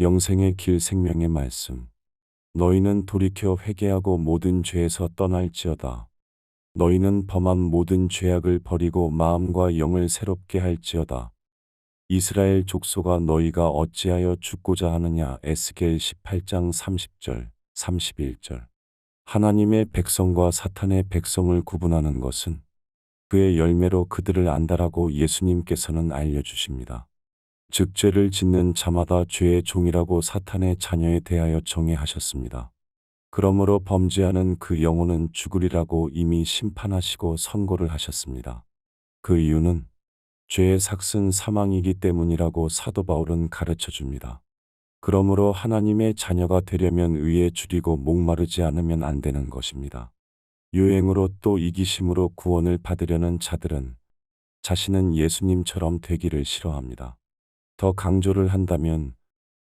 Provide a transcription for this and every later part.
영생의 길 생명의 말씀. 너희는 돌이켜 회개하고 모든 죄에서 떠날지어다. 너희는 범한 모든 죄악을 버리고 마음과 영을 새롭게 할지어다. 이스라엘 족속아 너희가 어찌하여 죽고자 하느냐 에스겔 18장 30절, 31절. 하나님의 백성과 사탄의 백성을 구분하는 것은 그의 열매로 그들을 안다라고 예수님께서는 알려주십니다. 즉 죄를 짓는 자마다 죄의 종이라고 사탄의 자녀에 대하여 정의하셨습니다. 그러므로 범죄하는 그 영혼은 죽으리라고 이미 심판하시고 선고를 하셨습니다. 그 이유는 죄의 삭은 사망이기 때문이라고 사도 바울은 가르쳐 줍니다. 그러므로 하나님의 자녀가 되려면 의에 줄이고 목마르지 않으면 안 되는 것입니다. 유행으로 또 이기심으로 구원을 받으려는 자들은 자신은 예수님처럼 되기를 싫어합니다. 더 강조를 한다면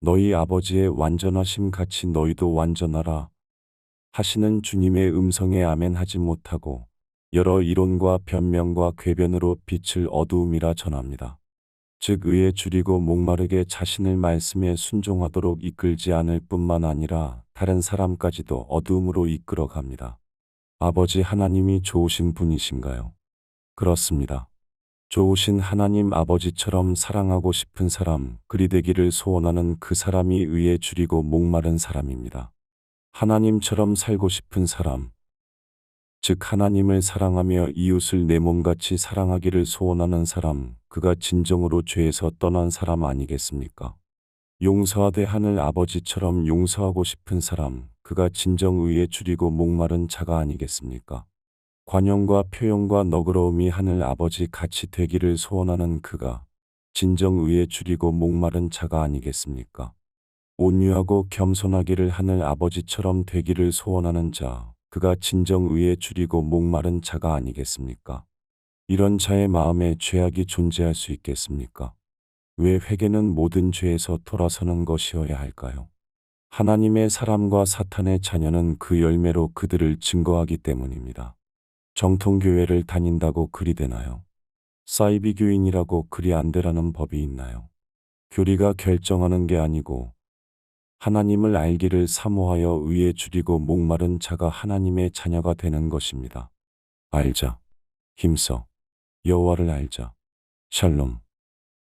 너희 아버지의 완전하심 같이 너희도 완전하라 하시는 주님의 음성에 아멘하지 못하고 여러 이론과 변명과 궤변으로 빛을 어두움이라 전합니다. 즉 의에 줄이고 목마르게 자신을 말씀에 순종하도록 이끌지 않을 뿐만 아니라 다른 사람까지도 어두움으로 이끌어 갑니다. 아버지 하나님이 좋으신 분이신가요? 그렇습니다. 좋으신 하나님 아버지처럼 사랑하고 싶은 사람, 그리 되기를 소원하는 그 사람이 의에 줄이고 목마른 사람입니다. 하나님처럼 살고 싶은 사람, 즉 하나님을 사랑하며 이웃을 내 몸같이 사랑하기를 소원하는 사람, 그가 진정으로 죄에서 떠난 사람 아니겠습니까? 용서하되 하늘 아버지처럼 용서하고 싶은 사람, 그가 진정 의에 줄이고 목마른 자가 아니겠습니까? 관용과 표용과 너그러움이 하늘 아버지 같이 되기를 소원하는 그가 진정 의에 줄이고 목마른 자가 아니겠습니까? 온유하고 겸손하기를 하늘 아버지처럼 되기를 소원하는 자, 그가 진정 의에 줄이고 목마른 자가 아니겠습니까? 이런 자의 마음에 죄악이 존재할 수 있겠습니까? 왜 회개는 모든 죄에서 돌아서는 것이어야 할까요? 하나님의 사람과 사탄의 자녀는 그 열매로 그들을 증거하기 때문입니다. 정통교회를 다닌다고 그리 되나요? 사이비 교인이라고 그리 안 되라는 법이 있나요? 교리가 결정하는 게 아니고 하나님을 알기를 사모하여 의에 줄이고 목마른 자가 하나님의 자녀가 되는 것입니다. 알자. 힘써. 여호와를 알자. 샬롬.